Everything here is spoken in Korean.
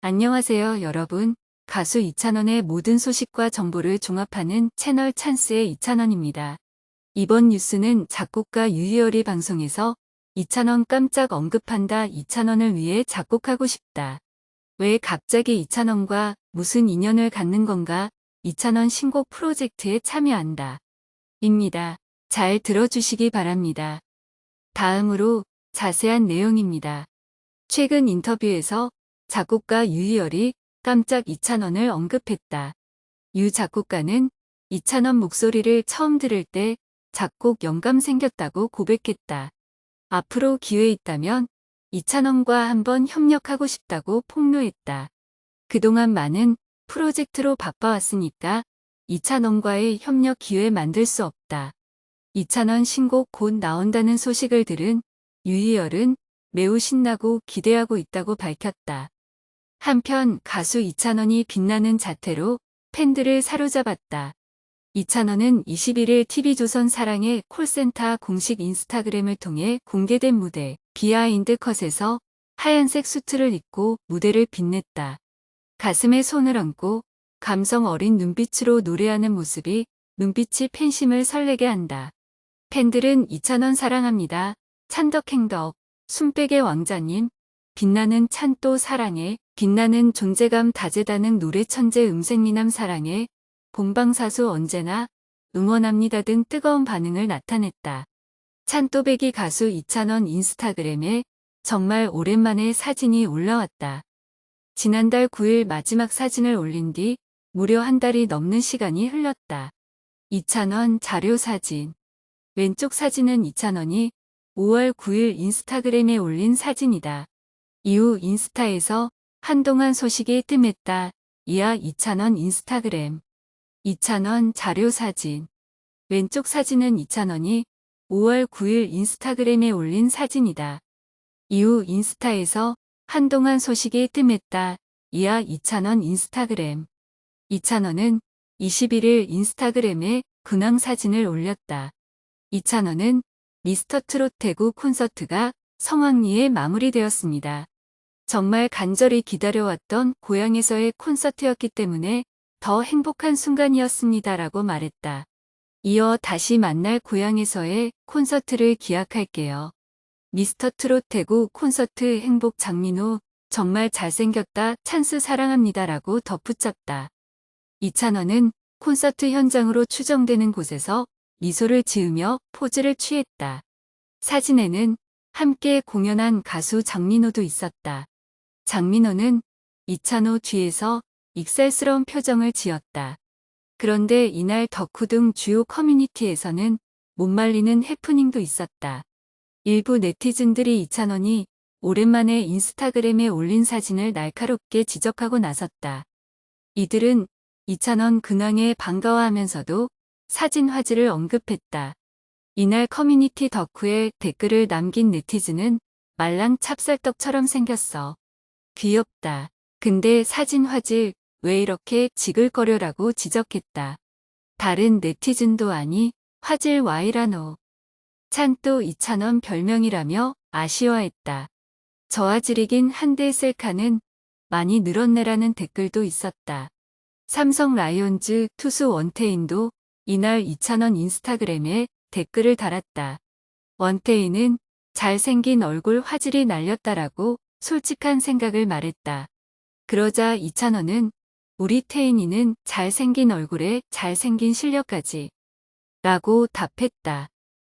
안녕하세요, 여러분. 가수 이찬원의 모든 소식과 정보를 종합하는 채널 찬스의 이찬원입니다. 이번 뉴스는 작곡가 유희열이 방송에서 이찬원 깜짝 언급한다 이찬원을 위해 작곡하고 싶다. 왜 갑자기 이찬원과 무슨 인연을 갖는 건가 이찬원 신곡 프로젝트에 참여한다. 입니다. 잘 들어주시기 바랍니다. 다음으로 자세한 내용입니다. 최근 인터뷰에서 작곡가 유희열이 깜짝 이찬원을 언급했다. 유 작곡가는 이찬원 목소리를 처음 들을 때 작곡 영감 생겼다고 고백했다. 앞으로 기회 있다면 이찬원과 한번 협력하고 싶다고 폭로했다. 그동안 많은 프로젝트로 바빠왔으니까 이찬원과의 협력 기회 만들 수 없다. 이찬원 신곡 곧 나온다는 소식을 들은 유희열은 매우 신나고 기대하고 있다고 밝혔다. 한편 가수 이찬원이 빛나는 자태로 팬들을 사로잡았다. 이찬원은 21일 TV조선 사랑의 콜센터 공식 인스타그램을 통해 공개된 무대 비하인드 컷에서 하얀색 수트를 입고 무대를 빛냈다. 가슴에 손을 얹고 감성 어린 눈빛으로 노래하는 모습이 눈빛이 팬심을 설레게 한다. 팬들은 이찬원 사랑합니다. 찬덕행덕, 숨백의 왕자님, 빛나는 찬또 사랑해, 빛나는 존재감 다재다능 노래 천재 음색미남 사랑해, 본방사수 언제나 응원합니다 등 뜨거운 반응을 나타냈다. 찬또배기 가수 이찬원 인스타그램에 정말 오랜만에 사진이 올라왔다. 지난달 9일 마지막 사진을 올린 뒤 무려 한 달이 넘는 시간이 흘렀다. 이찬원 자료 사진. 왼쪽 사진은 이찬원이 5월 9일 인스타그램에 올린 사진이다. 이후 인스타에서 한동안 소식이 뜸했다. 이하 이찬원 인스타그램. 이찬원 자료 사진. 왼쪽 사진은 이찬원이 5월 9일 인스타그램에 올린 사진이다. 이후 인스타에서 한동안 소식이 뜸했다. 이하 이찬원 인스타그램. 이찬원은 21일 인스타그램에 근황 사진을 올렸다. 이찬원은 미스터 트롯 대구 콘서트가 성황리에 마무리되었습니다. 정말 간절히 기다려왔던 고향에서의 콘서트였기 때문에 더 행복한 순간이었습니다라고 말했다. 이어 다시 만날 고향에서의 콘서트를 기약할게요. 미스터 트롯 대구 콘서트 행복 장민호 정말 잘생겼다 찬스 사랑합니다라고 덧붙였다. 이찬원은 콘서트 현장으로 추정되는 곳에서 미소를 지으며 포즈를 취했다. 사진에는 함께 공연한 가수 장민호도 있었다. 장민호는 이찬호 뒤에서 익살스러운 표정을 지었다. 그런데 이날 덕후 등 주요 커뮤니티에서는 못 말리는 해프닝도 있었다. 일부 네티즌들이 이찬원이 오랜만에 인스타그램에 올린 사진을 날카롭게 지적하고 나섰다. 이들은 이찬원 근황에 반가워하면서도 사진 화질을 언급했다. 이날 커뮤니티 덕후에 댓글을 남긴 네티즌은 말랑 찹쌀떡처럼 생겼어. 귀엽다. 근데 사진 화질 왜 이렇게 지글거려라고 지적했다. 다른 네티즌도 아니 화질 와이라노. 찬또 이찬원 별명이라며 아쉬워했다. 저화질이긴 한데 셀카는 많이 늘었네라는 댓글도 있었다. 삼성 라이온즈 투수 원태인도 이날 이찬원 인스타그램에 댓글을 달았다. 원태인은 잘생긴 얼굴 화질이 날렸다라고 솔직한 생각을 말했다. 그러자 이찬원은 우리 태인이는 잘생긴 얼굴에 잘생긴 실력까지 라고 답했다.